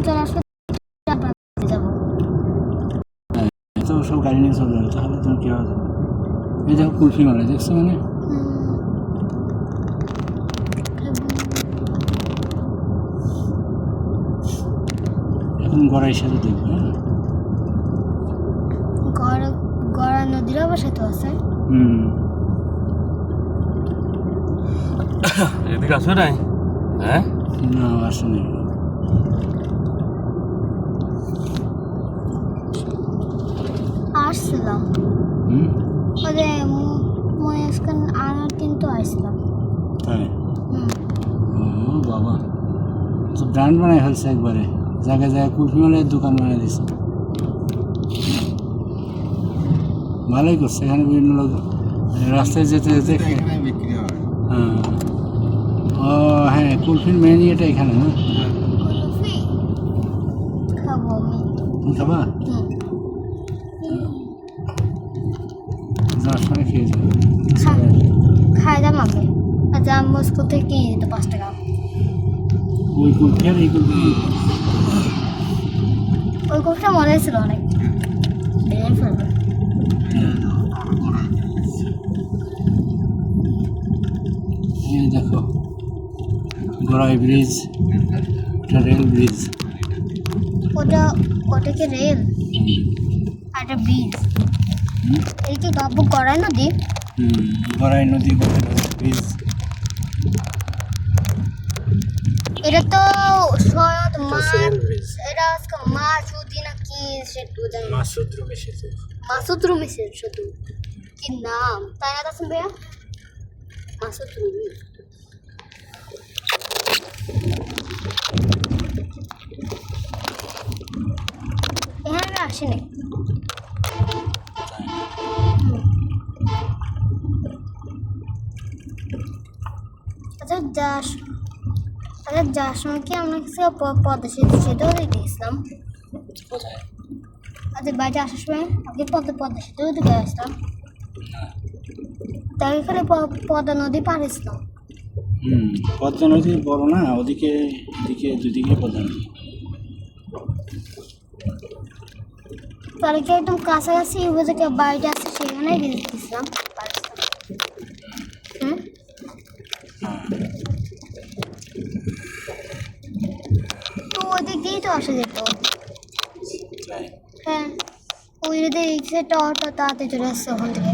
চলে আসবে যাব তো সব গাড়ি নিয়ে চলে যাবে তাহলে তুমি কীভাবে যাবে এই দেখো কুলফি মারা দেখছ মানে এখন গড়াই সাথে দেখবে হ্যাঁ? গড়া নদীর অবস্থা তো আছে হুম এদিকে আসো নাই। হ্যাঁ না আসেনি আসছিলাম। হুম? ওদের মহেশখান আনার কিন্তু আসছিলাম তাই? বাবা। তো ব্র্যান্ড বানাই ফেলছে একবারে। জায়গায় জায়গায় কুলফি মালের দোকান বানিয়ে দিছে। ভালোই করছে এখানে বিভিন্ন লোক রাস্তায় যেতে যেতে। হ্যাঁ। ও হ্যাঁ কুলফির মেন ইয়েটা এখানে না? খাব আমি যাবে খা- খাই দাম আমি আচ্ছা আমি স্কুল থেকে কিনে দিত পাঁচ টাকা। ওই কুলফি আর এই কুলফি ওই কুলফিটা মনে ছিল অনেক। ফেলবে। দেখো গড়াই ব্রিজ এটা রেল ব্রিজ। ওটা ওটা কি রেল? আর একটা ব্রিজ। এই কি বাবু গড়াই নদী। হুম গড়াই নদী ব্রিজ এটা তো সৈয়দ এটা আজকে মাসুদি না কি সেটু জানি। মাসুদ রুমে সেতু মাসুদ রুমিসের শুধু। কি নাম? তাই না তাসম ভাইয়া? মাসুদ রুমি এখানে আসিনি। আচ্ছা যাস আচ্ছা যার সময় কি আমরা কিছু পদ্মা সেতু সেতুও দিতে গেছিলাম। আচ্ছা বাড়িতে আসার সময় আগে পদ্মা পদ্মা দিকে আসলাম। তাই এখানে পদ্মা নদী পার হয়েছিলাম হুম পদ্মা নদী বড় না ওদিকে এদিকে দুদিকে পদ্মা নদী। তাহলে কি একদম কাছাকাছি বাড়িটা আছে সেখানে গেছিলাম হুম তো ওই দিক দিয়েই তো আসা যেত। হ্যাঁ ওই যদি রিক্সাটা অটো তাড়াতাড়ি চলে আসছে ওখান থেকে।